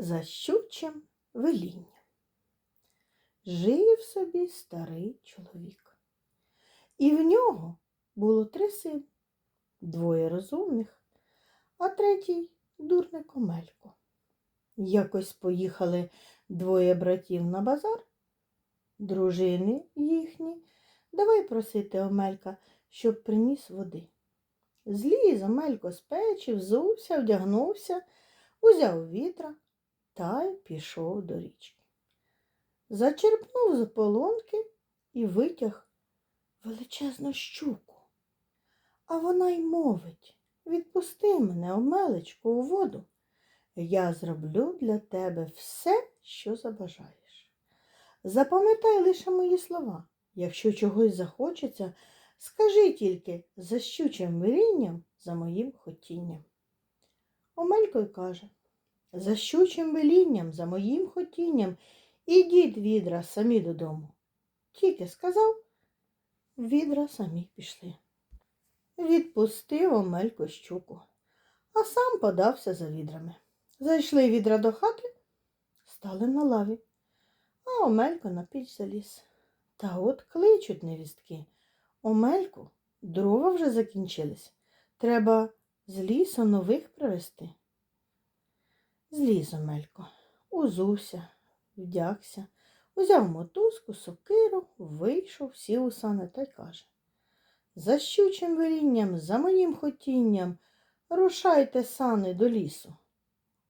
за щучим велінням. Жив собі старий чоловік. І в нього було три сини, двоє розумних, а третій дурник Омелько. Якось поїхали двоє братів на базар, дружини їхні, давай просити Омелька, щоб приніс води. Зліз Омелько з печі, взувся, вдягнувся, узяв вітра та й пішов до річки. Зачерпнув з ополонки і витяг величезну щуку. А вона й мовить відпусти мене, Омелечку, у воду. Я зроблю для тебе все, що забажаєш. Запам'ятай лише мої слова. Якщо чогось захочеться, скажи тільки за щучим велінням, за моїм хотінням. Омелько й каже, за щучим велінням, за моїм хотінням, ідіть відра самі додому. Тільки сказав, відра самі пішли. Відпустив Омелько щуку, а сам подався за відрами. Зайшли відра до хати, стали на лаві, а Омелько на піч заліз. Та от кличуть невістки. Омельку, дрова вже закінчились. Треба з лісу нових привезти. Зліз Омелько, узувся, вдягся, узяв мотузку, сокиру, вийшов, сів у сани та й каже. За щучим велінням, за моїм хотінням, рушайте сани до лісу.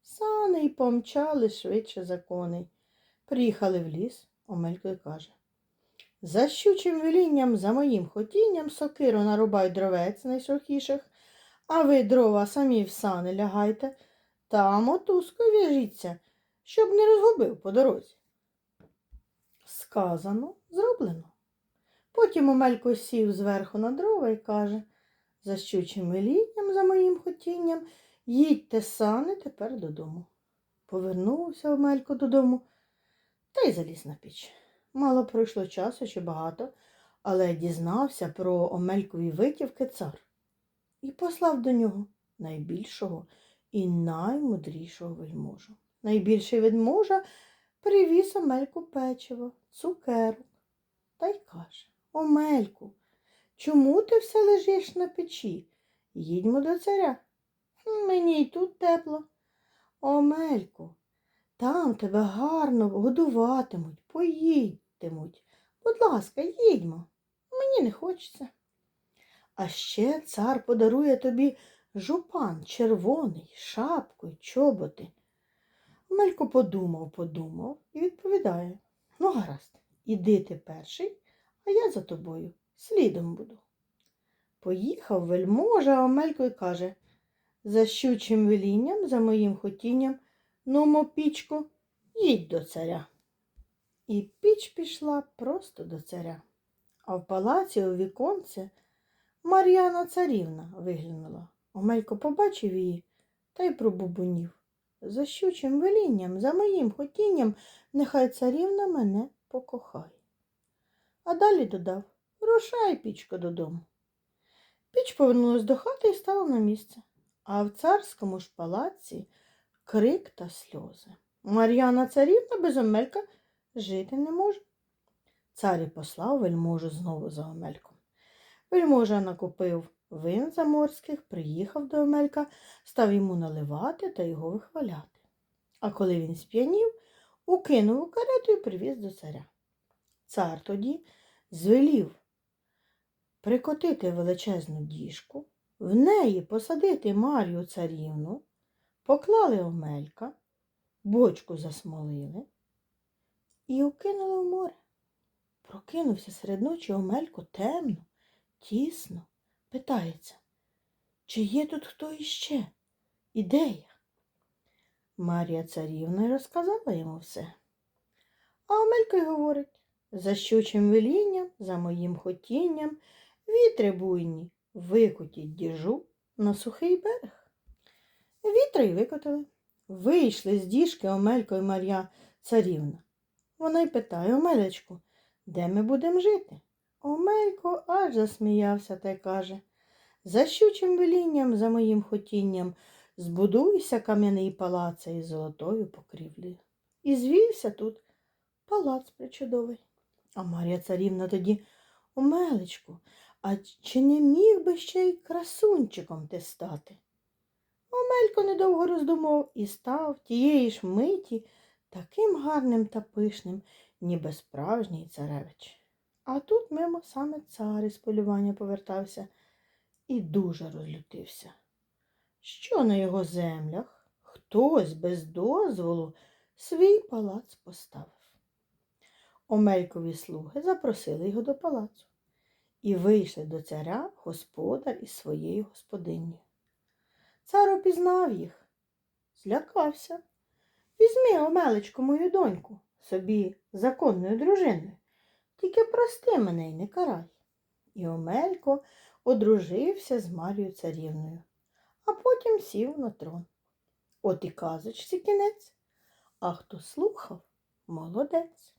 Сани й помчали швидше за коней. Приїхали в ліс, Омелько й каже. За щучим велінням, за моїм хотінням, сокиру нарубай дровець найсухіших, а ви дрова самі в сани лягайте та мотузкою в'яжіться, щоб не розгубив по дорозі. Сказано, зроблено. Потім Омелько сів зверху на дрова і каже, за щучим велінням, за моїм хотінням, їдьте сани тепер додому. Повернувся Омелько додому та й заліз на піч. Мало пройшло часу чи багато, але дізнався про Омелькові витівки цар і послав до нього найбільшого і наймудрішого вельможу. Найбільший ведможа привіз Омельку печиво, цукерок та й каже Омельку, чому ти все лежиш на печі? Їдьмо до царя. Мені й тут тепло. Омельку, там тебе гарно годуватимуть, поїдьтимуть. Будь ласка, їдьмо. Мені не хочеться. А ще цар подарує тобі жупан червоний, шапку й чоботи. Омелько подумав, подумав і відповідає Ну, гаразд, іди ти перший, а я за тобою слідом буду. Поїхав вельможа, а Омелько й каже за щучим велінням, за моїм хотінням, нумо, пічко, їдь до царя. І піч пішла просто до царя. А в палаці у віконце Мар'яна царівна виглянула. Омелько побачив її та й пробубунів. За щучим велінням, за моїм хотінням, нехай царівна мене покохає. А далі додав Рушай, пічко, додому. Піч повернулась до хати і стала на місце. А в царському ж палаці крик та сльози. Мар'яна царівна без Омелька жити не може. Цар і послав вельможу знову за Омельком. Вельможа накупив вин заморських, приїхав до Омелька, став йому наливати та його вихваляти. А коли він сп'янів, укинув у карету і привіз до царя. Цар тоді звелів прикотити величезну діжку, в неї посадити Мар'ю царівну, поклали Омелька, бочку засмолили і укинули в море. Прокинувся серед ночі Омелько темно, тісно, питається, чи є тут хто іще? І де я? Марія царівна розказала йому все. А Омелько й говорить, за щучим велінням, за моїм хотінням, вітри буйні, викотіть діжу на сухий берег. Вітри й викотили. Вийшли з діжки Омелько і Мар'я царівна. Вона й питає Омелечку, де ми будемо жити? Омелько аж засміявся та й каже За щучим велінням, за моїм хотінням, Збудуйся кам'яний палаце із золотою покрівлею. І звівся тут палац причудовий. А Марія царівна тоді Омелечку, а чи не міг би ще й красунчиком ти стати? Омелько недовго роздумав і став тієї ж миті таким гарним та пишним, ніби справжній царевич. А тут мимо саме цар із полювання повертався і дуже розлютився. Що на його землях хтось без дозволу свій палац поставив. Омелькові слуги запросили його до палацу і вийшли до царя господар із своєю господинею. Цар опізнав їх, злякався. Візьми, Омелечко, мою доньку, собі законною дружиною, тільки прости мене й не карай. І Омелько одружився з Марією царівною, а потім сів на трон. От і казочці кінець, а хто слухав, молодець.